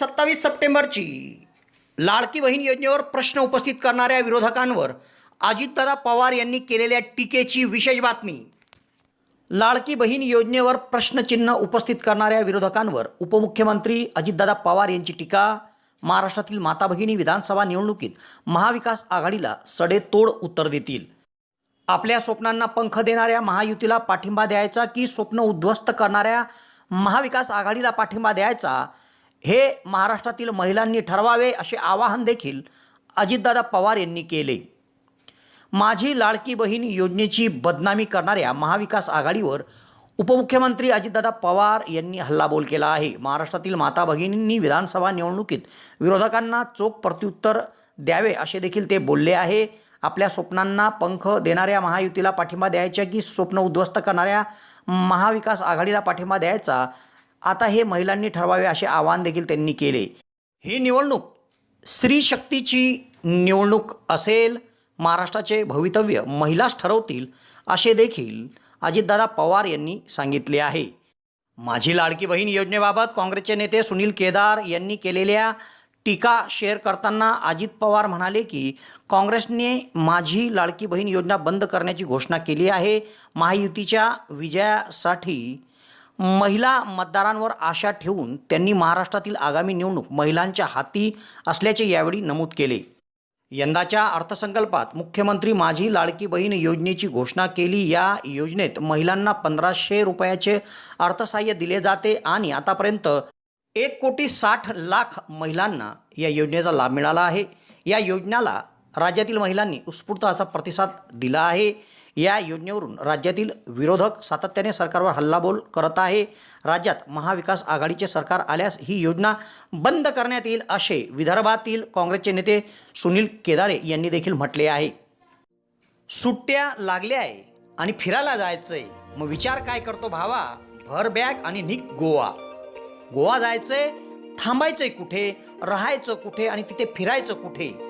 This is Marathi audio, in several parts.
सत्तावीस सप्टेंबरची लाडकी बहीण योजनेवर प्रश्न उपस्थित करणाऱ्या विरोधकांवर अजितदादा पवार यांनी केलेल्या टीकेची विशेष बातमी. लाडकी बहीण योजनेवर प्रश्नचिन्ह उपस्थित करणाऱ्या विरोधकांवर उपमुख्यमंत्री अजितदादा पवार यांची टीका. महाराष्ट्रातील माता भगिनी विधानसभा निवडणुकीत महाविकास आघाडीला सडेतोड उत्तर देतील. आपल्या स्वप्नांना पंख देणाऱ्या महायुतीला पाठिंबा द्यायचा की स्वप्न उद्ध्वस्त करणाऱ्या महाविकास आघाडीला पाठिंबा द्यायचा? हे महाराष्ट्रातील महिलांनी ठरवावे असे आवाहन देखील अजितदादा पवार यांनी केले. माझी लाडकी बहीण योजनेची बदनामी करणाऱ्या महाविकास आघाडीवर उपमुख्यमंत्री अजितदादा पवार यांनी हल्लाबोल केला आहे. महाराष्ट्रातील माता भगिनींनी विधानसभा निवडणुकीत विरोधकांना चोख प्रत्युत्तर द्यावे असे देखील ते बोलले आहे. आपल्या स्वप्नांना पंख देणाऱ्या महायुतीला पाठिंबा द्यायचा की स्वप्न उद्ध्वस्त करणाऱ्या महाविकास आघाडीला पाठिंबा द्यायचा आता हे महिलांनी ठरवावे असे आवाहन देखील त्यांनी केले. ही निवडणूक स्त्री शक्तीची निवडणूक असेल महाराष्ट्राचे भवितव्य महिलाच ठरवतील असे देखील अजितदादा पवार यांनी सांगितले आहे. माझी लाडकी बहीण योजनेबाबत काँग्रेसचे नेते सुनील केदार यांनी केलेल्या टीका शेअर करताना अजित पवार म्हणाले की काँग्रेसने माझी लाडकी बहीण योजना बंद करण्याची घोषणा केली आहे. महायुतीच्या विजयासाठी महिला मतदारांवर आशा ठेवून त्यांनी महाराष्ट्रातील आगामी निवडणूक महिलांच्या हाती असल्याचे यावेळी नमूद केले. यंदाच्या अर्थसंकल्पात मुख्यमंत्री माझी लाडकी बहीण योजनेची घोषणा केली. या योजनेत महिलांना पंधराशे रुपयाचे अर्थसहाय्य दिले जाते आणि आतापर्यंत एक कोटी साठ लाख महिलांना या योजनेचा लाभ मिळाला आहे. या योजनेला राज्यातील महिलांनी उत्स्फूर्त असा प्रतिसाद दिला आहे. या योजनेवरून राज्यातील विरोधक सातत्याने सरकारवर हल्लाबोल करत आहे. राज्यात महाविकास आघाडीचे सरकार आल्यास ही योजना बंद करण्यात येईल असे विदर्भातील काँग्रेसचे नेते सुनील केदारे यांनी देखील म्हटले आहे. सुट्ट्या लागल्या आहे आणि फिरायला जायचंय. मग विचार काय करतो भावा? भर बॅग आणि निक गोवा. गोवा जायचंय थांबायचंय कुठे? राहायचं कुठे आणि तिथे फिरायचं कुठे?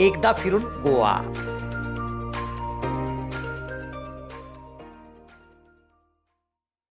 एकदा फिरून गोवा.